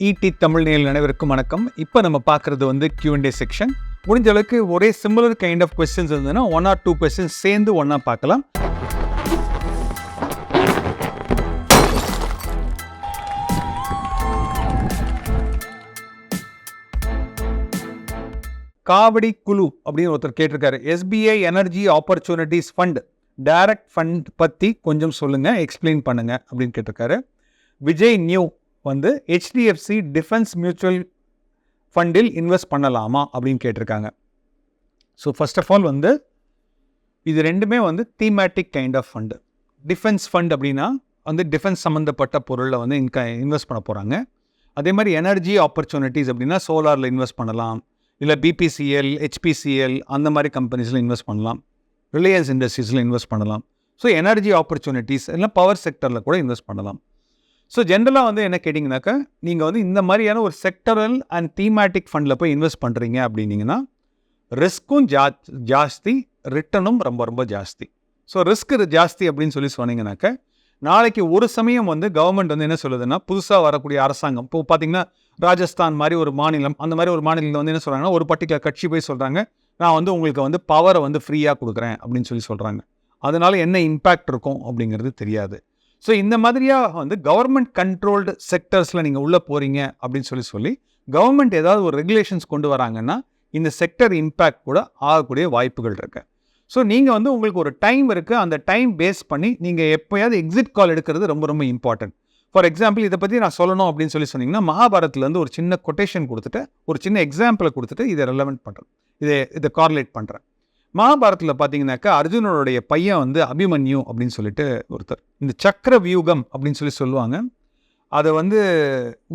இடி தமிழ் நேரில் அனைவருக்கும் வணக்கம். இப்போ நம்ம பார்க்குறது வந்து கியூஎன்டே செக்ஷன் முடிஞ்ச அளவுக்கு ஒரே சிமிலர் கைண்ட் ஆஃப் கொஸ்டின்ஸ் இருந்ததுன்னா ஒன் ஆர் டூ கொஸ்டின்ஸ் சேர்ந்து ஒன்றா பார்க்கலாம். காவடி குழு அப்படின்னு ஒருத்தர் கேட்டிருக்காரு. SBI energy opportunities fund direct fund பற்றி கொஞ்சம் சொல்லுங்கள் எக்ஸ்பிளைன் பண்ணுங்கள் அப்படின்னு கேட்டிருக்காரு. விஜய் நியூ வந்து ஹெச்டிஎஃப்சி டிஃபென்ஸ் மியூச்சுவல் ஃபண்டில் இன்வெஸ்ட் பண்ணலாமா அப்படின்னு கேட்டிருக்காங்க. ஸோ ஃபர்ஸ்ட் ஆஃப் ஆல் வந்து இது ரெண்டுமே வந்து thematic kind of fund defence fund அப்படின்னா வந்து டிஃபென்ஸ் சம்மந்தப்பட்ட பொருளில் வந்து இன்க இன்வெஸ்ட் பண்ண போகிறாங்க அதே மாதிரி எனர்ஜி ஆப்பர்ச்சுனிட்டிஸ் அப்படின்னா சோலாரில் இன்வெஸ்ட் பண்ணலாம். இல்லை பிபிசிஎல் ஹெச்பிசிஎல் அந்த மாதிரி கம்பெனிஸில் இன்வெஸ்ட் பண்ணலாம். ரிலையன்ஸ் இண்டஸ்ட்ரீஸில் இன்வெஸ்ட் பண்ணலாம். ஸோ எனர்ஜி ஆப்பர்ச்சுனிட்டிஸ் இல்லை பவர் செக்டரில் கூட இன்வெஸ்ட் பண்ணலாம். ஸோ ஜென்ரலாக வந்து என்ன கேட்டிங்கனாக்கா நீங்கள் வந்து இந்த மாதிரியான ஒரு செக்டரல் அண்ட் தீமேட்டிக் ஃபண்டில் போய் இன்வெஸ்ட் பண்ணுறீங்க அப்படின்னீங்கன்னா ரிஸ்க்கும் ஜா ஜாஸ்தி ரிட்டனும் ரொம்ப ரொம்ப ஜாஸ்தி. ஸோ ரிஸ்க் ஜாஸ்தி அப்படின்னு சொல்லி சொன்னீங்கன்னாக்க நாளைக்கு ஒரு சமயம் வந்து கவர்மெண்ட் வந்து என்ன சொல்லுதுன்னா புதுசாக வரக்கூடிய அரசாங்கம் இப்போ பார்த்தீங்கன்னா ராஜஸ்தான் மாதிரி ஒரு மாநிலம் அந்த மாதிரி ஒரு மாநிலத்தில் வந்து என்ன சொல்கிறாங்கன்னா ஒரு பர்டிகுலர் கட்சி போய் சொல்கிறாங்க நான் வந்து உங்களுக்கு வந்து பவரை வந்து ஃப்ரீயாக கொடுக்குறேன் அப்படின்னு சொல்லி சொல்கிறாங்க அதனால் என்ன இம்பேக்ட் இருக்கும் அப்படிங்கிறது தெரியாது. ஸோ இந்த மாதிரியாக வந்து கவர்மெண்ட் கண்ட்ரோல்டு செக்டர்ஸில் நீங்கள் உள்ளே போகிறீங்க அப்படின்னு சொல்லி சொல்லி கவர்மெண்ட் ஏதாவது ஒரு ரெகுலேஷன்ஸ் கொண்டு வராங்கன்னா இந்த செக்டர் இம்பேக்ட் கூட ஆகக்கூடிய வாய்ப்புகள் இருக்கு. ஸோ நீங்கள் வந்து உங்களுக்கு ஒரு டைம் இருக்குது அந்த டைம் பேஸ் பண்ணி நீங்கள் எப்போயாவது எக்ஸிட் கால் எடுக்கிறது ரொம்ப ரொம்ப இம்பார்ட்டன்ட் ஃபார் எக்ஸாம்பிள் இதை பற்றி நான் சொல்லணும் அப்படின்னு சொல்லி சொன்னீங்கன்னா மகாபாரத்லேருந்து ஒரு சின்ன கொட்டேஷன் கொடுத்துட்டு ஒரு சின்ன எக்ஸாம்பிளை கொடுத்துட்டு இதை ரெலவெண்ட் பண்ணுறேன் இதை இதை கார்லேட் பண்ணுறேன் மகாபாரத்தில் பார்த்தீங்கன்னாக்கா அர்ஜுனனுடைய பையன் வந்து அபிமன்யு அப்படின்னு சொல்லிட்டு ஒருத்தர். இந்த சக்கர வியூகம் அப்படின்னு சொல்லி சொல்லுவாங்க. அதை வந்து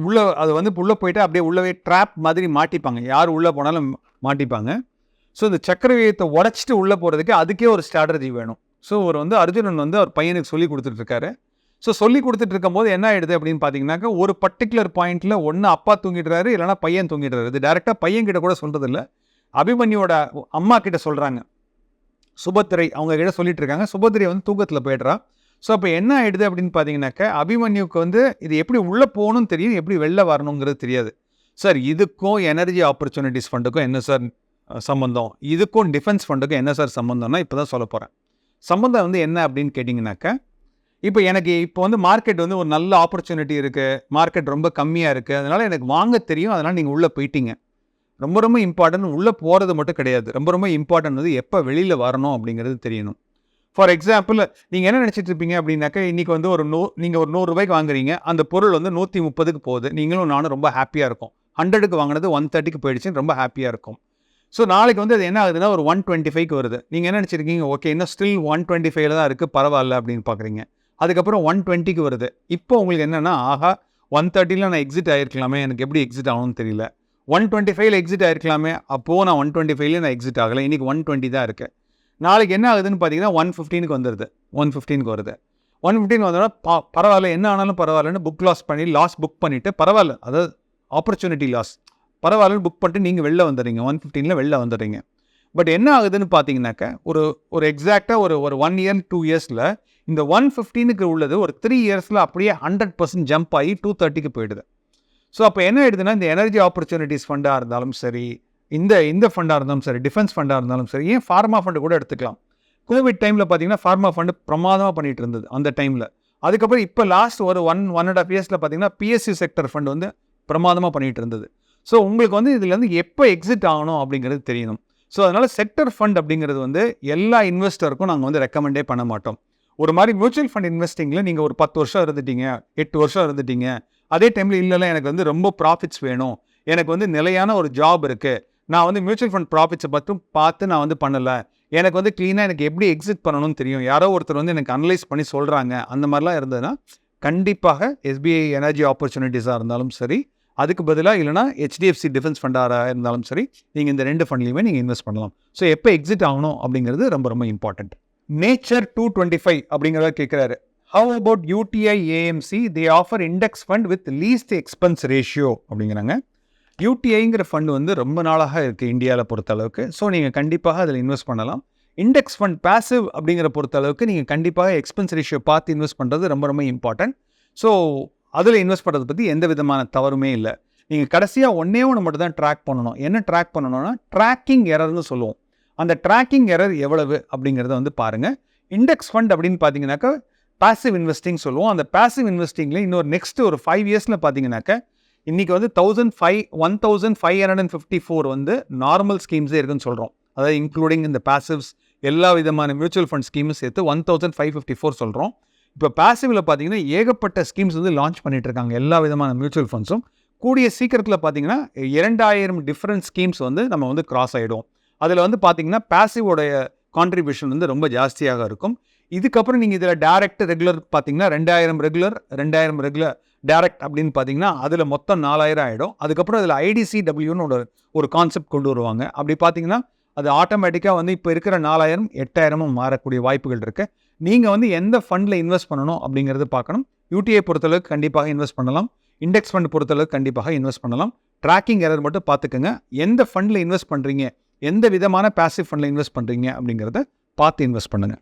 உள்ள அதை வந்து உள்ளே போயிட்டு அப்படியே உள்ளவே ட்ராப் மாதிரி மாட்டிப்பாங்க. யார் உள்ளே போனாலும் மாட்டிப்பாங்க. ஸோ இந்த சக்கரவியத்தை உடச்சிட்டு உள்ளே போகிறதுக்கு அதுக்கே ஒரு ஸ்ட்ராட்டஜி வேணும். ஸோ ஒரு வந்து அர்ஜுனன் வந்து அவர் பையனுக்கு சொல்லி கொடுத்துட்ருக்காரு. ஸோ சொல்லி கொடுத்துட்டு இருக்கும்போது என்ன ஆயிடுது அப்படின்னு பார்த்தீங்கன்னாக்கா ஒரு பர்டிகுலர் பாயிண்ட்டில் ஒன்று அப்பா தூங்கிடுறாரு இல்லைனா பையன் தூங்கிடுறாரு. இது டேரெக்டாக பையன் கிட்ட கூட சொல்கிறதில்ல அபிமன்யோட அம்மா கிட்ட சொல்கிறாங்க சுபத்திரை அவங்க கிட்ட சொல்லிட்டு இருக்காங்க. சுபத்திரை வந்து தூக்கத்தில் போயிடுறா. ஸோ அப்போ என்ன ஆயிடுது அப்படின்னு பார்த்தீங்கன்னாக்க அபிமன்யுக்கு வந்து இது எப்படி உள்ளே போகணும்னு தெரியும் எப்படி வெளில வரணுங்கிறது தெரியாது. சார் இதுக்கும் எனர்ஜி ஆப்பர்ச்சுனிட்டிஸ் ஃபண்டுக்கும் என்ன சார் சம்மந்தம் சம்பந்தம்? இதுக்கும் டிஃபென்ஸ் ஃபண்டுக்கும் என்ன சார் சம்மந்தம்னா இப்போ தான் சொல்ல போகிறேன் சம்மந்தம் வந்து என்ன அப்படின்னு கேட்டிங்கனாக்கா இப்போ எனக்கு இப்போ வந்து மார்க்கெட் வந்து ஒரு நல்ல ஆப்பர்ச்சுனிட்டி இருக்குது மார்க்கெட் ரொம்ப கம்மியாக இருக்குது அதனால் எனக்கு வாங்க தெரியும். அதனால் நீங்கள் உள்ளே போயிட்டீங்க. ரொம்ப ரொம்ப இம்பார்ட்டன்ட் உள்ளே போகிறது மட்டும் கிடையாது. ரொம்ப ரொம்ப இம்பார்ட்டன்ட் வந்து எப்போ வெளியில் வரணும் அப்படிங்கிறது தெரியணும். ஃபார் எக்ஸாம்பிள் நீங்கள் என்ன நினச்சிட்டு இருப்பீங்க அப்படின்னாக்கா இன்றைக்கி வந்து ஒரு நூ நீங்கள் ஒரு நூறுரூபாய்க்கு வாங்குறீங்க. அந்த பொருள் வந்து நூற்றி முப்பதுக்கு போகுது. நீங்களும் நானும் ரொம்ப ஹாப்பியாக இருக்கும். ஹண்ட்ரடுக்கு வாங்கினது ஒன் தேர்ட்டிக்கு போயிடுச்சுன்னு ரொம்ப ஹாப்பியாக இருக்கும். ஸோ நாளைக்கு வந்து அது என்ன ஆகுதுன்னா ஒரு ஒன் டுவெண்ட்டி ஃபைவ்க்கு வருது. நீங்கள் என்ன நினச்சிருக்கீங்க? ஓகே இன்னும் ஸ்டில் ஒன் டுவெண்ட்டி ஃபைவ்ல தான் இருக்குது பரவாயில்ல அப்படின்னு பார்க்குறீங்க அதுக்கப்புறம் ஒன் டுவெண்ட்டிக்கு வருது. இப்போ உங்களுக்கு என்னென்னா ஆஹா ஒன் தேர்ட்டியில் நான் எக்ஸிட் ஆகிருக்கலாமே எனக்கு எப்படி எக்ஸிட் ஆகணும்னு தெரியல. ஒன் டுவெண்ட்டி ஃபைவ்ல எக்ஸிட் ஆகிருக்கலாமே அப்போது நான் ஒன் டுவெண்ட்டி ஃபைவ்ல நான் எக்ஸிட் ஆகலை. இன்றைக்கி ஒன் டுவெண்ட்டி தான் இருக்குது நாளைக்கு என்ன ஆகுதுன்னு பார்த்தீங்கன்னா ஒன் ஃபிஃப்டீனுக்கு வந்துடுது ஒன் ஃபிஃப்டீனுக்கு வருது. ஒன் ஃபிஃப்டீன் வந்தோன்னா பா பரவாயில்ல. என்ன ஆனாலும் பரவாயில்லன்னு புக் லாஸ் பண்ணி லாஸ் புக் பண்ணிவிட்டு பரவாயில்ல. அதாவது ஆப்பர்ச்சுனிட்டி லாஸ் பரவாயில்லன்னு புக் பண்ணிட்டு நீங்கள் வெளில வந்துடுறீங்க. ஒன் ஃபிஃப்டீனில் வெளில வந்துடுறீங்க. பட் என்ன ஆகுதுன்னு பார்த்தீங்கன்னாக்க ஒரு ஒரு எக்ஸாக்டாக ஒரு ஒரு ஒன் இயர் டூ இயர்ஸில் இந்த ஒன் ஃபிஃப்டீனுக்கு உள்ளது ஒரு த்ரீ இயர்ஸில் அப்படியே ஹண்ட்ரட் பர்சன்ட் ஜம்ப் ஆகி டூ தேர்ட்டிக்கு போயிடுது. ஸோ அப்போ என்ன ஆயிடுதுன்னா இந்த எனர்ஜி ஆப்பர்ச்சுனிட்டிஸ் ஃபண்டாக இருந்தாலும் சரி இந்த இந்த ஃபண்டாக இருந்தாலும் சரி டிஃபென்ஸ் ஃபண்டாக இருந்தாலும் சரி ஏன் ஃபார்மா ஃபண்டு கூட எடுத்துக்கலாம். கோவிட் டைமில் பார்த்தீங்கன்னா ஃபார்மா ஃபண்டு பிரமாதமாக பண்ணிகிட்டு இருந்தது அந்த டைமில் அதுக்கப்புறம் இப்போ லாஸ்ட் ஒரு ஒன் ஒன் அண்ட் ஆஃப் இயர்ஸில் பார்த்தீங்கன்னா பிஎஸ்சி செக்டர் ஃபண்ட் வந்து பிரமாதமாக பண்ணிகிட்டு இருந்தது. ஸோ உங்களுக்கு வந்து இதுலேருந்து எப்போ எக்ஸிட் ஆகணும் அப்படிங்கிறது தெரியணும். ஸோ அதனால் செக்டர் ஃபண்ட் அப்படிங்கிறது வந்து எல்லா இன்வெஸ்டருக்கும் நாங்கள் வந்து ரெக்கமெண்டே பண்ண மாட்டோம். ஒரு மாதிரி மியூச்சுவல் ஃபண்ட் இன்வெஸ்டிங்கில் நீங்கள் ஒரு பத்து வருஷம் இருந்துட்டீங்க எட்டு வருஷம் இருந்துட்டீங்க அதே டைமில் இல்லைல்ல எனக்கு வந்து ரொம்ப ப்ராஃபிட்ஸ் வேணும். எனக்கு வந்து நிலையான ஒரு ஜாப் இருக்குது நான் வந்து மியூச்சுவல் ஃபண்ட் ப்ராஃபிட்ஸை மட்டும் பார்த்து நான் வந்து பண்ணலை. எனக்கு வந்து க்ளீனாக எனக்கு எப்படி எக்ஸிட் பண்ணணும்னு தெரியும். யாரோ ஒருத்தர் வந்து எனக்கு அனலைஸ் பண்ணி சொல்கிறாங்க அந்த மாதிரிலாம் இருந்ததுன்னா கண்டிப்பாக எஸ்பிஐ எனர்ஜி ஆப்பர்ச்சுனிட்டிஸாக இருந்தாலும் சரி அதுக்கு பதிலாக இல்லைனா ஹெச்டிஎஃப்சி டிஃபென்ஸ் ஃபண்டாக இருந்தாலும் சரி நீங்கள் இந்த ரெண்டு ஃபண்ட்லையுமே நீங்கள் இன்வெஸ்ட் பண்ணலாம். ஸோ எப்போ எக்ஸிட் ஆகணும் அப்படிங்கிறது ரொம்ப ரொம்ப important nature two twenty five அப்படிங்கிறத கேட்குறாரு how about UTI AMC they offer index fund with least expense ratio அப்படிங்கிறாங்க. யூடிஐங்கிற ஃபண்ட் வந்து ரொம்ப நாளாக இருக்குது இந்தியாவில் பொறுத்த அளவுக்கு. ஸோ நீங்கள் கண்டிப்பாக அதில் இன்வெஸ்ட் பண்ணலாம். இண்டெக்ஸ் ஃபண்ட் பாசிவ் அப்படிங்கிற பொறுத்த அளவுக்கு நீங்கள் கண்டிப்பாக எக்ஸ்பென்ஸ் ரேஷியோ பார்த்து இன்வெஸ்ட் பண்ணுறது ரொம்ப ரொம்ப இம்பார்ட்டன்ட் ஸோ அதில் இன்வெஸ்ட் பண்ணுறது பற்றி எந்த விதமான தவறுமே இல்லை. நீங்கள் கடைசியாக ஒன்றே ஒன்று மட்டும் தான் ட்ராக் பண்ணணும். என்ன ட்ராக் பண்ணணும்னா ட்ராக்கிங் எரர்னு சொல்லுவோம். அந்த ட்ராக்கிங் எரர் எவ்வளவு அப்படிங்கிறத வந்து பாருங்கள் இண்டெக்ஸ் ஃபண்ட் அப்படின்னு பார்த்தீங்கன்னாக்கா பாசிவ் இன்வெஸ்டிங் சொல்லுவோம். அந்த பேசிவ் இன்வெஸ்டிங்கில் இன்னொரு நெக்ஸ்ட் ஒரு ஃபைவ் இயர்ஸில் பார்த்தீங்கன்னாக்கா இன்றைக்கி வந்து thousand five one thousand five hundred and fifty four வந்து நார்மல் ஸ்கீம்ஸே இருக்குன்னு சொல்கிறோம் அதாவது இன்க்ளூடிங் இந்த பாசிவ்ஸ் எல்லா விதமான மியூச்சுவல் ஃபண்ட் ஸ்கீமும் சேர்த்து one thousand five fifty four சொல்கிறோம் இப்போ பாசிவில் பார்த்தீங்கன்னா ஏகப்பட்ட ஸ்கீம்ஸ் வந்து லான்ச் பண்ணிட்டு இருக்காங்க எல்லா விதமான மியூச்சுவல் ஃபண்ட்ஸும் கூடிய சீக்கிரத்தில் பார்த்தீங்கன்னா இரண்டாயிரம் டிஃப்ரெண்ட் ஸ்கீம்ஸ் வந்து நம்ம வந்து கிராஸ் ஆகிடும் அதில் வந்து பார்த்தீங்கன்னா பேசிவோடைய கான்ட்ரிபியூஷன் வந்து ரொம்ப ஜாஸ்தியாக இருக்கும். இதுக்கப்புறம் நீங்கள் இதில் டேரக்ட் ரெகுலர் பார்த்தீங்கன்னா ரெண்டாயிரம் ரெகுலர் ரெண்டாயிரம் ரெகுலர் டேரக்ட் அப்படின்னு பார்த்தீங்கன்னா அதில் மொத்தம் நாலாயிரம் ஆகிடும் அதுக்கப்புறம் அதில் ஐடிசி டபிள்யூன்னு ஒரு ஒரு கான்செப்ட் கொண்டு வருவாங்க. அப்படி பார்த்தீங்கன்னா அது ஆட்டோமேட்டிக்காக வந்து இப்போ இருக்கிற நாலாயிரம் எட்டாயிரமும் மாறக்கூடிய வாய்ப்புகள் இருக்குது நீங்கள் வந்து எந்த ஃபண்டில் இன்வெஸ்ட் பண்ணணும் அப்படிங்கிறது பார்க்கணும் யூடிஐ பொறுத்தளவுக்கு கண்டிப்பாக இன்வெஸ்ட் பண்ணலாம். இண்டெக்ஸ் ஃபண்ட் பொறுத்தளவுக்கு கண்டிப்பாக இன்வெஸ்ட் பண்ணலாம். ட்ராக்கிங் எரர் மட்டும் பார்த்துக்கோங்க எந்த ஃபண்டில் இன்வெஸ்ட் பண்ணுறீங்க எந்த விதமான பாசிவ் ஃபண்டில் இன்வெஸ்ட் பண்ணுறீங்க அப்படிங்கிறத பார்த்து இன்வெஸ்ட் பண்ணுங்கள்